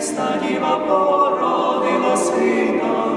Христа діва породила сина.